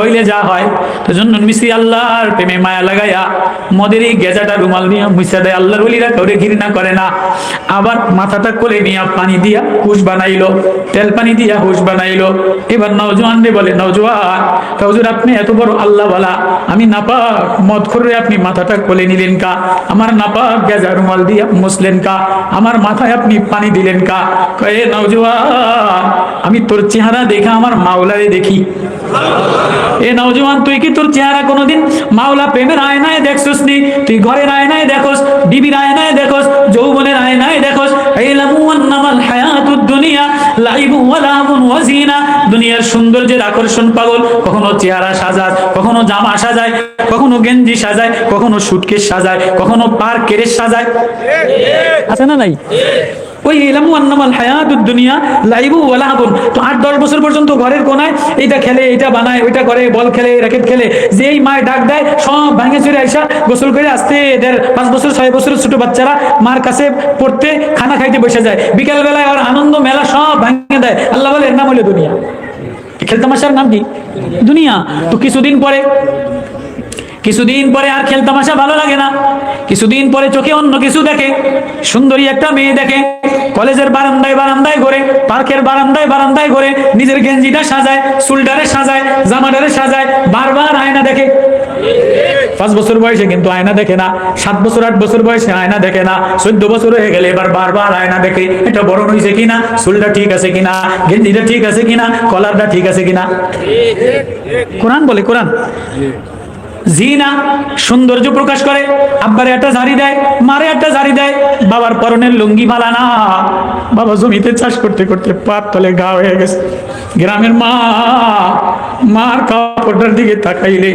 হইলে যা হয়। তো জন্য মিস্ত্রি আল্লাহর প্রেমে মায়া লাগাইয়া মদের এই গেজাটা রুমাল নিয়ে মুছা দেয়। আল্লাহর বলিরা কাউরে ঘৃণা করে না। আবার মাথাটা কোলে নিয়ে পানি দিয়া হুশ বানাইলো। তেল পানি দিয়া হুশ বানাইলো। এবার নওজোয়ান রে বলে, নওজোয়ান হুজুর আপনি এত বড় আল্লাহ বলা আমি নাপাক মদ করে আপনি মাথাটা কোলে নিলেন কা? আমার নাপাক গেজা রুমাল দিয়া মুসলেন কা? আমার মাথায় আপনি পানি দিলেন কা? কয়ে, নওজোয়ান, আমি তোর চেহারা দেখা আমার মাওলারে দেখি। এ নওজওয়ান তুই কি তোর চেহারা কোনোদিন মাওলা প্রেমের আয়নায় দেখছস নি তুই ঘরের আয়নায় দেখোস বিবির আয়নায় দেখোস, যৌবনের আয়নায় দেখোস। দুনিয়ার সৌন্দর্যের আকর্ষণ পাগল, কখনো চেহারা সাজায়, কখনো জামা সাজায়, কখনো গেঞ্জি সাজায়, কখনো সুটকেস সাজায়, কখনো পার্কের সাজায়। আছে না নাই? ওই এলামু আন্নামাল হায়াতুদ দুনিয়া, লাইবু ওয়ালাহাবুন তো আট, দশ বছর পর্যন্ত ঘরের কোনায় এইটা খেলে, এইটা বানায়, ওইটা করে, বল খেলে র্যাকেট খেলে। যেই মায় ডাক দেয়, সব ভাঙে চুরে আইসা গোসল করে আসতে এদের পাঁচ বছর, ছয় বছরের ছোট বাচ্চারা মার কাছে পড়তে খানা খাইতে বসে যায়। বিকেল বেলায় আর আনন্দ, মেলা সব ভাঙে দেয়। আল্লাহ বলে, এর নাম হলো দুনিয়া। খেলতামাশার নাম কি? দুনিয়া। তো কিছুদিন পরে কিছুদিন পরে আর খেলতামাশা ভালো লাগে না। কিছুদিন পরে চোখে অন্য কিছু দেখে। সুন্দরী একটা মেয়ে দেখে। কলেজের বারান্দায় বারান্দায় ঘোরে। পার্কের বারান্দায় বারান্দায় ঘোরে। নিজের গেঞ্জিটা সাজায়, চুলটারে সাজায়, জামাটারে সাজায়, বারবার আয়না দেখে। পাঁচ বছর বয়সে কিন্তু আয়না দেখে না। সাত বছর, আট বছর বয়সে আয়না দেখে না। চোদ্দ বছর হয়ে গেলে এবার বারবার আয়না দেখে। এটা বড় হয়েছে কিনা? চুলটা ঠিক আছে কিনা? গেঞ্জিটা ঠিক আছে কিনা? কলারটা ঠিক আছে কিনা? কোরআন বলে, কোরআন। জিনা সৌন্দর্য প্রকাশ করে, আব্বারে একটা ঝাড়ি দেয়, মারে একটা ঝাড়ি দেয়, বাবার পরনের লুঙ্গি মালা না। বাবা জমিতে চাষ করতে করতে পাত তলে গা হয়ে গেছে। গ্রামের মা, মার কাপড়টার দিকে তাকাইলে,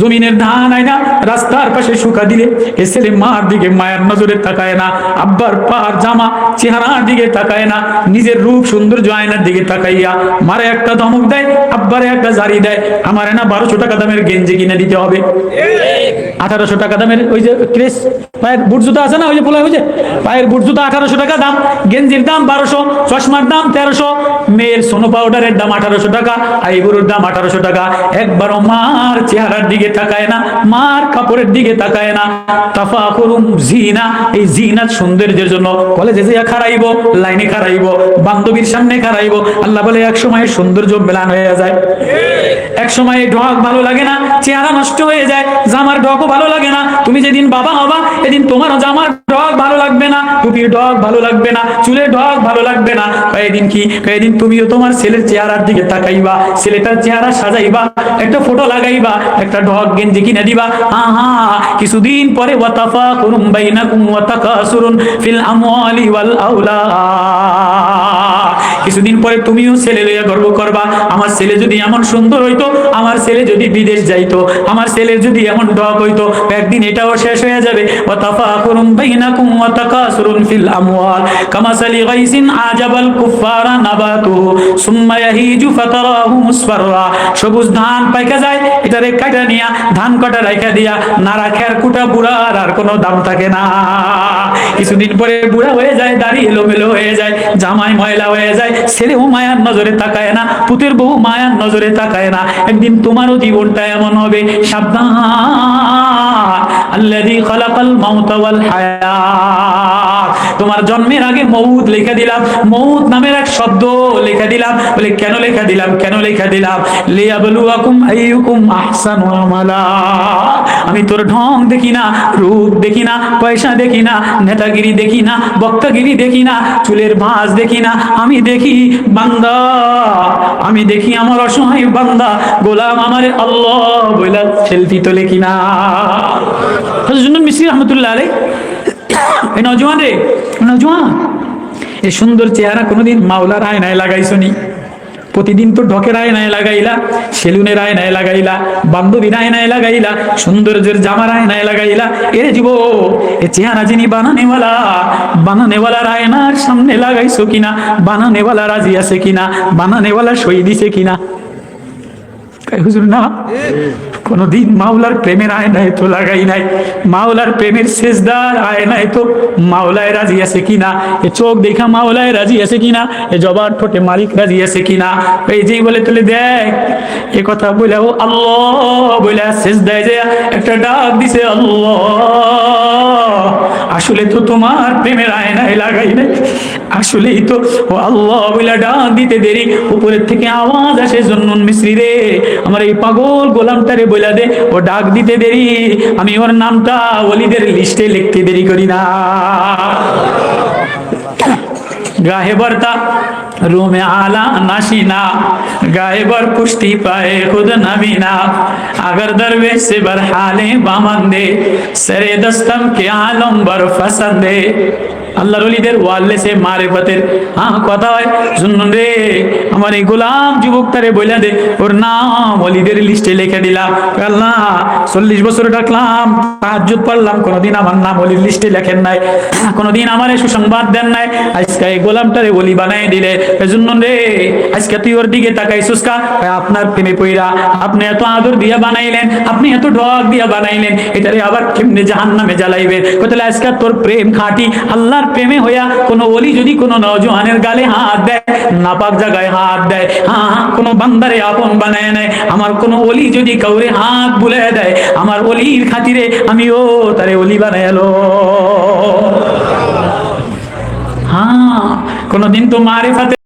জমিনের ধান আয় না রাস্তার পাশে শুকা দিলে, এ ছেলে মার দিকে মায়ের নজরে তাকায় না, আব্বার পার জামা চেহারার দিকে তাকায় না, নিজের রূপ সৌন্দর্য আয়নার দিকে তাকাইয়া মারে একটা ধমক দেয়, আব্বারে একটা জারি দেয়, আমারে না বারোশো টাকা দামের গেঞ্জি কিনে দিতে হবে। আঠারোশো টাকা দামের ওই যে ক্রেস, পায়ের বুট জুতা আছে না, ওই যে বলা হয়েছে পায়ের বুট জুতা আঠারোশো টাকা দাম, গেঞ্জির দাম বারোশো, চশমার দাম তেরোশো মেয়ের সোনো পাউডারের দাম আঠারোশো টাকা, আইবুড়োর দাম আঠারোশো টাকা। একবারও মার চেহারার দিকে তাকায় না, মার কাপড়ের দিকে তাকায় না। তাফা করুম জিনা, এই জিনাত সৌন্দর্যের জন্য কলেজে যে খারাইব লাইনে খারাইব বান্ধবীর সামনে খারাইব আল্লাহ বলে, এক সময় সৌন্দর্য মেলান হয়ে যায়। এক সময় ঢক ভালো লাগে না, চেহারা নষ্ট হয়ে যায়, জামার ঢকও ভালো লাগে না। তুমি যেদিন বাবা হবা, এদিন তোমারও জামার ঢক ভালো লাগবে না, টুপির ঢক ভালো লাগবে না, চুলের ঢক ভালো লাগবে না। কয়েকদিন কি? কয়েকদিন তুমিও তোমার ছেলের চেহারার দিকে তাকাইবা, ছেলেটার চেহারা সাজাইবা, একটা ফটো লাগাইবা, একটা ঢক গেঞ্জি কিনে দিবা। আহা কিছুদিন পরে ওয়াতাফা কুরুম বাইনাকুম ওয়াতাকাসুরুন ফিল আমওয়ালি ওয়াল আওলাদ কিছুদিন পরে তুমিও ছেলে লইয়া গর্ব করবা। আমার ছেলে যদি এমন সুন্দর হইতো, আমার ছেলে যদি বিদেশ যাইতো, আমার ছেলের যদি এমন ডক হইতো, একদিন এটাও শেষ হয়ে যাবে। বাইনাকুম ফিল আমওয়াল। গাইসিন আজাবাল কুফারা সুম্মা ইয়াহিজু ফাতারাহু মুসফাররা। সবুজ ধান পাইকা যায়, এটারে কাটা নিয়া, ধান কাটা রাইখা দিয়া নারা খের কুটা বুড়ার আর কোনো দাম থাকে না। কিছুদিন পরে বুড়া হয়ে যায়, দাড়ি এলোমেলো হয়ে যায়, জামাই ময়লা হয়ে যায় ছেলেও মায়ার নজরে তাকায় না, পুতের বউ মায়ার নজরে তাকায় না। একদিন তোমারও জীবনটা এমন হবে, সাবধান। তোমার জন্মের আগে মৌত লেখা দিলাম মৌত নামের এক শব্দ লেখা দিলাম। বলে, কেন লেখা দিলাম, কেন লেখা দিলাম? লিয়াবলুয়াকুম আইয়ুকুম আহসানু আমালা। আমি তোর ঢং দেখি না, রূপ দেখি না, পয়সা দেখি না, নেতাগিরি দেখি না, বক্তাগিরি দেখি না, চুলের ভাঁজ দেখি না, আমি দেখি বান্দা, আমি দেখি আমার অসহায় বান্দা, গোলাম আমার আল্লাহ বইলা সেলফি তোলে কিনা। হজরত মিশ্রি রহমতুল্লাহ আলাই এই নজওয়ান রে নজওয়ান এই সুন্দর চেহারা কোনোদিন মাওলার আয়নায় লাগাইছো নি? প্রতিদিন তো ঢকের আয় নাই লাগাইলা, সেলুনের আয় নাই লাগাইলা, বান্ধবীর আয় নাই লাগাইলা, সৌন্দর্যের জামার আয় নাই লাগাইলা এরে জীব এ চেহারা যিনি বানানেওয়ালা, বানানেওয়ালার আয়নার সামনে লাগাইছো কিনা? বানানেওয়ালা রাজি আছে কিনা? বানানেওয়ালা সই দিছে কিনা? কয়, হুজুর, না। কোনদিন মাওলার প্রেমের আয়নায় তো, লাগাই নাই। মাওলার প্রেমের শেষদার আয়নায় তো, মাওলায় রাজি আছে কিনা এ চোখ দেখা মাওলায় রাজি আছে কিনা এ জবার ঠোঁটে মালিক রাজি আছে কিনা এই যেই বলে তুলে দেখ এ কথা বলে, ও আল্লাহ বলে শেষ দেয় যে একটা ডাক দিছে, আল্লাহ। আসলে তো তোমার প্রেমের আয়নায় লাগাই নাই। আসলেই তো, ও আল্লাহ বলে, ডাক দিতে দেরি, উপরের থেকে আওয়াজ আসে, জন্নুন মিশ্রি রে। আমার এই পাগল গোলামটারে বইলা দে ও ডাক দিতে দেরি আমি ওর নামটা ওলিদের লিস্টে লিখতে দেরি করি না গাহে বর্তা রুমে আলা নাসিনা গায়ে बर पुष्टि पाए खुद नवीना अगर दरवेश से बर हाले बामंदे सरे दस्तम के आलम बर फसंदे আল্লাহর অলিদের ওয়াল্লেসে মারেফতের হ্যাঁ কথা হয়, শুনুন রে, আমার এই গোলাম যুবকটারে বইলা দে, ওর নাম অলিদের লিস্টে লিখে দিলাম আল্লাহ, চল্লিশ বছর ডাকলাম, তাহাজ্জুদ পড়লাম কোনোদিন আমার নাম অলির লিস্টে লেখেন নাই, কোনোদিন আমার সুসংবাদ দেন নাই। আজকে এই গোলামটারে অলি বানাই দিলে। এজন্য রে, আজকে তুই ওর দিকে তাকাই সুস্কা আপনার প্রেমে পইরা আপনি এত আদর দিয়া বানাইলেন, আপনি এত ঢক দিয়া বানাইলেন, এটারে আবার কেমনে জাহান নামে জ্বালাইবেন কোথায় আজকে তোর প্রেম খাঁটি, আল্লাহর প্রেমে হইয়া কোনো ওলি যদি কোনো নজওয়ানের গালে হাত দেয়, নাপাক জায়গায় হাত দেয় হ্যাঁ কোনো বান্দারে আপন বানায় নেয়, আমার কোনো অলি যদি কাউরে হাত বুলে দেয়, আমার অলির খাতিরে আমি ও তারে অলি বানায় এলো হ্যাঁ কোনোদিন তো মারিফাতে